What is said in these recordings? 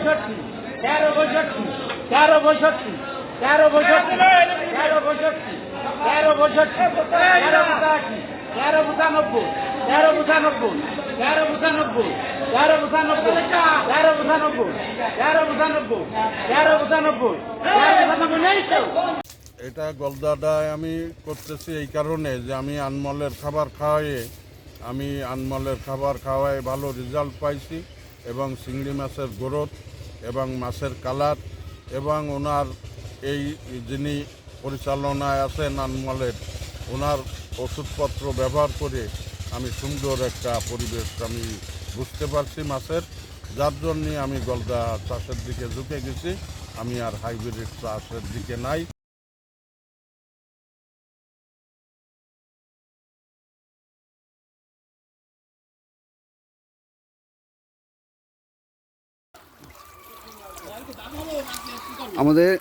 পঁয়ষট্টি তেরো পঁয়ষট্টি তেরো পঁয়ষট্টি তেরো পঁয়ষট্টি তেরো পঁয়ষট্টি তেরো পঁয়ষট্টি তেরো পঁচাশি তেরো পঁচানব্বই তেরো পঁচানব্বই তেরো পঁচানব্বই তেরো পঁচানব্বই তেরো পঁচানব্বই তেরো পঁচানব্বই তেরো পঁচানব্বই তেরো পঁচানব্বই নেই এটা গলদাটায় আমি করতেছি এই কারণে যে আমি আনমলের খাবার খাওয়াইয়ে আমি আনমলের খাবার খাওয়ায় ভালো রেজাল্ট পাইছি এবং চিংড়ি মাছের গ্রোথ এবং মাছের কালার এবং ওনার এই যিনি পরিচালনায় আছেন আনমলের, ওনার ওষুধপত্র ব্যবহার করে আমি সুন্দর একটা পরিবেশ আমি বুঝতে পারছি মাছের। যার জন্যে আমি গলদা চাষের দিকে ঝুঁকে গেছি। আমি আর হাইব্রিড চাষের দিকে নাই। আমাদের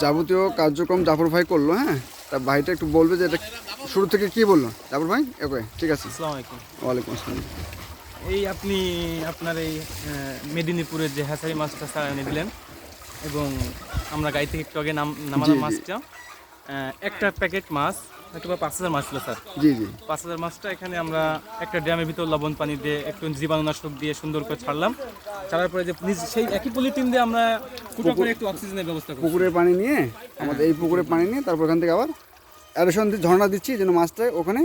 যাবতীয় কার্যক্রম জাফর ভাই করল হ্যাঁ? তা ভাইটা একটু বলবে যে এটা শুরু থেকে কি বলল? জাফর ভাই? ওকে ঠিক আছে। আসসালামু আলাইকুম। ওয়ালাইকুম আসসালাম। এই আপনি আপনার এই মেদিনীপুরের যে হ্যাঁ মাছটা সারা এনে দিলেন এবং আমরা গাড়ি থেকে একটু আগে নাম জি। মাছটা। একটা প্যাকেট মাছ পাঁচ হাজার মাছ ছিল স্যার। জি জি। পাঁচ হাজার মাছটা এখানে আমরা একটা ড্রামের ভিতর লবণ পানি দিয়ে একটু জীবাণুনাশক দিয়ে সুন্দর করে ছাড়লাম। ছাড়ার পরে যে সেই একই পলিথিন দিয়ে আমরা ফুটো করে একটু অক্সিজেনের ব্যবস্থা পুকুরের পানি নিয়ে আমাদের এই পুকুরের পানি নিয়ে তারপর ওখান থেকে আবার দিয়ে ঝর্ণা দিচ্ছি যেন মাছটা ওখানে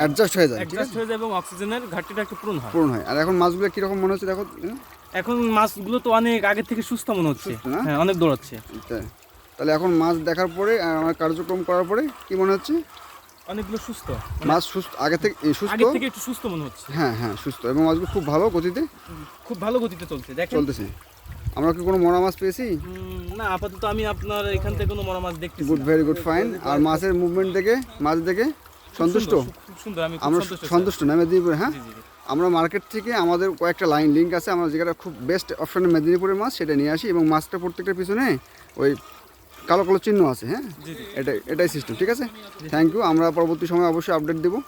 অ্যাডজাস্ট হয়ে যায় ঠিক অ্যাডজাস্ট হয়ে যায় এবং অক্সিজেনের ঘাটতিটা একটু পূরণ হয়। পূরণ হয়। আর এখন মাছগুলো কীরকম মনে হচ্ছে দেখো হ্যাঁ? এখন মাছগুলো তো অনেক আগে থেকে সুস্থ মনে হচ্ছে। হ্যাঁ অনেক দৌড়াচ্ছে। তাহলে এখন মাছ দেখার পরে আর আমার কার্যক্রম করার পরে কি মনে হচ্ছে? অনেকগুলো সুস্থ। মাছ সুস্থ আগে থেকে সুস্থ? আগে থেকে একটু সুস্থ মনে হচ্ছে। হ্যাঁ হ্যাঁ সুস্থ। এবং মাছগুলো খুব ভালো গতিতে? খুব ভালো গতিতে চলছে। দেখেন চলতেছে। আমরা কি কোনো মরা মাছ পেয়েছি? না আপাতত আমি আপনার এখান থেকে কোনো মরা মাছ দেখতেছি গুড ভেরি গুড ফাইন আর মাছের মুভমেন্ট দেখে মাছ দেখে সন্তুষ্ট? সুন্দর, খুব সুন্দর। আমি খুব আমরা সন্তুষ্ট না মেদিনীপুরে হ্যাঁ। আমরা মার্কেট থেকে আমাদের কয়েকটা লাইন লিঙ্ক আছে। আমরা যেটা খুব বেস্ট অপশনে মেদিনীপুরের মাছ সেটা নিয়ে আসি এবং মাছটা প্রত্যেকটার পিছনে ওই কালো কালো চিহ্ন আছে হ্যাঁ? জি। এটাই এটাই সিস্টেম ঠিক আছে? থ্যাংক ইউ আমরা পরবর্তী সময় অবশ্যই আপডেট দেবো।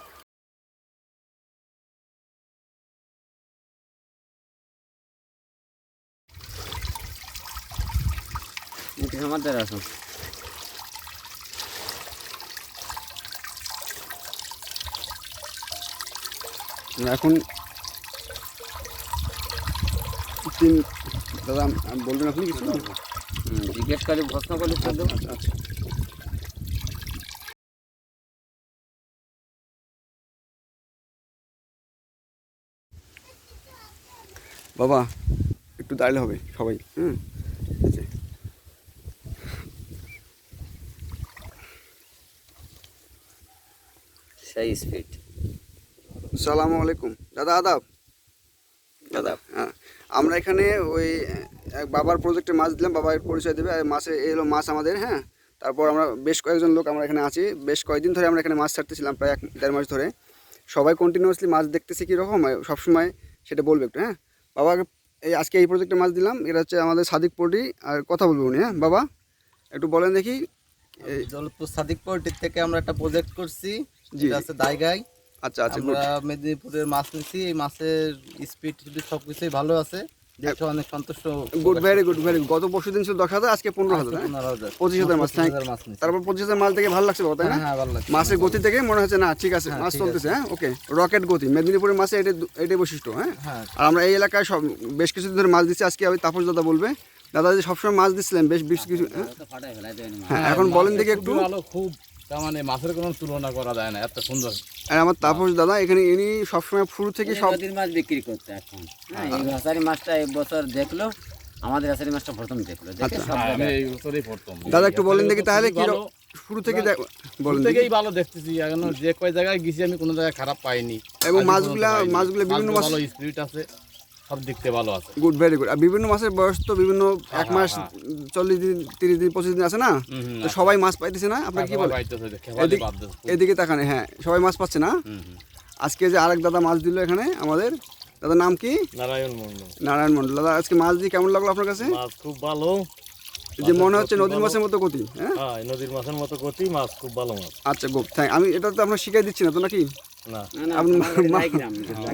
আমাদের আসুন। এখন তিন দাদা বলবেন আপনি কিছু? করে প্রশ্ন করলে দেবো। আচ্ছা বাবা একটু দাঁড়ালে হবে সবাই হুম? আছে সেই স্পিড। সালামু আলাইকুম। দাদা আদাব। দাদা হ্যাঁ আমরা এখানে ওই এক বাবার প্রজেক্টে মাছ দিলাম বাবার পরিচয় দেবে আর মাছে এই হলো মাছ আমাদের হ্যাঁ? তারপর আমরা বেশ কয়েকজন লোক আমরা এখানে আছি বেশ কয়েকদিন ধরে আমরা এখানে মাছ ছাড়তেছিলাম প্রায় এক দেড় মাস ধরে। সবাই কন্টিনিউয়াসলি মাছ দেখতেছি কীরকম সবসময় সেটা বলবে একটু হ্যাঁ? বাবা এই আজকে এই প্রজেক্টে মাছ দিলাম এটা হচ্ছে আমাদের সাদিক পটি আর কথা বলব উনি হ্যাঁ? বাবা একটু বলেন দেখি। এই দৌলতপুর সাদিক পোল্ট্রির থেকে আমরা একটা প্রজেক্ট করছি জি। যেটা আছে দাইগাই। আচ্ছা আচ্ছা আমরা মেদিনীপুরের মাছ নিছি এই মাছের স্পিড সব কিছুই ভালো আছে। দেখে অনেক সন্তুষ্ট গুড ভেরি গুড ভেরি গত পরশু দিন ছিল দশ হাজার আজকে পনেরো হাজার হ্যাঁ? পনেরো হাজার। পঁচিশ হাজার মাছ থ্যাংক মাছ নিছি তারপর পঁচিশ হাজার মাছ দেখে ভালো লাগছে তাই না? হ্যাঁ, হ্যাঁ ভালো লাগছে। মাছের গতি থেকে মনে হচ্ছে না ঠিক আছে মাছ চলতেছে হ্যাঁ ওকে রকেট গতি মেদিনীপুরের মাছে এটা এটাই বৈশিষ্ট্য হ্যাঁ? হ্যাঁ। আর আমরা এই এলাকায় সব বেশ কিছুদিন ধরে মাছ দিচ্ছি আজকে আমি তাপস দাদা বলবে। দাদা যে সবসময় মাছ দিচ্ছিলেন বেশ বেশ কিছু হ্যাঁ? দেয়নি। হ্যাঁ এখন বলেন দেখি একটু। ভালো খুব তার মানে মাছের কোনো তুলনা করা যায় না এত সুন্দর। আর আমার তাপস দাদা এখানে ইনি সবসময় শুরু থেকে সব দিন মাছ বিক্রি করতে এখন। হ্যাঁ এই ভাসারি মাছটা এই বছর দেখল আমাদের ভাসারি মাছটা প্রথম দেখল দেখে সব আমি এই বছরই প্রথম। দাদা একটু বলেন দেখি তাহলে কি শুরু থেকে দেখ- বলেন থেকেই ভালো দেখতেছি এখন যে কয় জায়গায় গেছি আমি কোনো জায়গায় খারাপ পাইনি। এবং মাছগুলা মাছগুলা বিভিন্ন মাছ ভালো স্পিরিট আছে। সব দেখতে ভালো আছে। গুড ভেরি গুড আর বিভিন্ন মাসের বয়স তো বিভিন্ন এক মাস চল্লিশ দিন তিরিশ দিন পঁচিশ দিন আছে না? তো সবাই মাছ পাইতেছে না? আপনার কি বলে? এদিকে- তাকানে হ্যাঁ সবাই মাছ পাচ্ছে না। আজকে যে আরেক দাদা মাছ দিল এখানে আমাদের দাদার নাম কি? নারায়ণ মন্ডল নারায়ণ মন্ডল দাদা আজকে মাছ দিয়ে কেমন লাগল আপনার কাছে? মাছ খুব ভালো। যে মনে হচ্ছে নদীর মাছের মতো গতি হ্যাঁ? হ্যাঁ নদীর মাছের মতো গতি মাছ খুব ভালো মাছ। আচ্ছা গো থ্যাংক আমি এটা তো আপনার শিখাই দিচ্ছি না তো নাকি?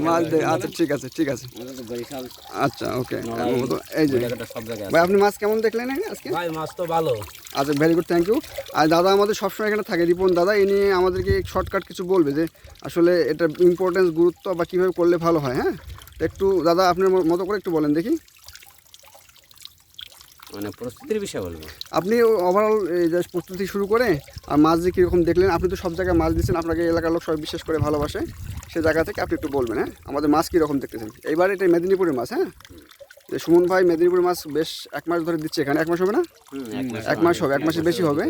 মাছ আচ্ছা ঠিক আছে ঠিক আছে। আচ্ছা ওকে। এই যে ওই জায়গাটা সব জায়গায় আছে। ভাই আপনি মাছ কেমন দেখলেন আজকে? ভাই মাছ তো ভালো। আচ্ছা ভেরি গুড থ্যাংক ইউ আর দাদা আমাদের সবসময় এখানে থাকে রিপন দাদা এ নিয়ে আমাদেরকে শর্টকাট কিছু বলবে যে আসলে এটা ইম্পর্টেন্স গুরুত্ব বা কীভাবে করলে ভালো হয় হ্যাঁ? একটু দাদা আপনার মতো করে একটু বলেন দেখি। মানে প্রস্তুতির বিষয় বলব। আপনি ওভারঅল প্রস্তুতি শুরু করে আর মাছ যে কীরকম দেখলেন আপনি তো সব জায়গায় মাছ দিচ্ছেন আপনাকে এলাকার লোক সবাই বিশ্বাস করে ভালোবাসে সে জায়গা থেকে আপনি একটু বলবেন হ্যাঁ? আমাদের মাছ কীরকম দেখতেছেন? এইবার এটা মেদিনীপুরের মাছ হ্যাঁ? যে সুমন ভাই মেদিনীপুরের মাছ বেশ এক মাস ধরে দিচ্ছে এখানে এক মাস হবে না? এক মাস হবে এক মাসের বেশি হবে।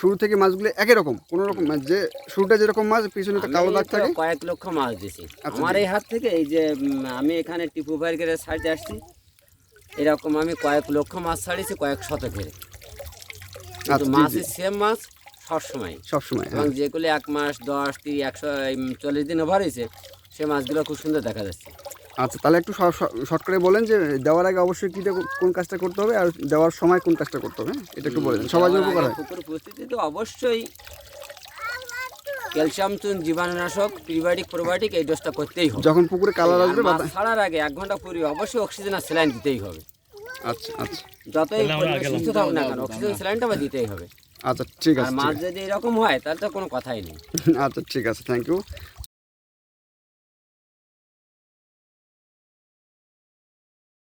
শুরু থেকে মাছগুলো একই রকম কোনো রকম যে শুরুটা যেরকম মাছ পিছনে তো কালো দাগ থাকে। কয়েক লক্ষ মাছ দিছি আচ্ছা, আমার এই হাত থেকে এই যে আমি এখানে টিপু বাইকের সাইডে আসছি। এরকম আমি কয়েক লক্ষ মাছ ছাড়িয়েছি কয়েক শতকের। কিন্তু মাছের সেম মাছ সবসময়। সবসময় এবং হ্যাঁ। যেগুলো এক মাস দশ তিরিশ একশো চল্লিশ দিন ওভার হয়েছে সে মাছগুলো খুব সুন্দর দেখা যাচ্ছে। আচ্ছা তাহলে একটু শর্ট করে বলেন যে দেওয়ার আগে অবশ্যই কী কোন কাজটা করতে হবে আর দেওয়ার সময় কোন কাজটা করতে হবে হ্যাঁ? এটা একটু বলে দেন সবার জন্য উপকার হয়। পুকুর প্রস্তুতি তো অবশ্যই ক্যালসিয়াম চুন জীবাণুনাশক প্রিবায়োটিক প্রোবায়োটিক এই ডোজটা করতেই হবে। যখন পুকুরে কালার আসবে মাছ ছাড়ার আগে এক ঘণ্টা পূর্বে অবশ্যই অক্সিজেন আর স্যালাইন দিতেই হবে। আচ্ছা আচ্ছা। যতই সুস্থ থাকুক না কেন অক্সিজেন স্যালাইনটা বা দিতেই হবে। আচ্ছা ঠিক আর আছে মাছ যদি এরকম হয় তাহলে তো কোনো কথাই নেই। আচ্ছা ঠিক আছে থ্যাংক ইউ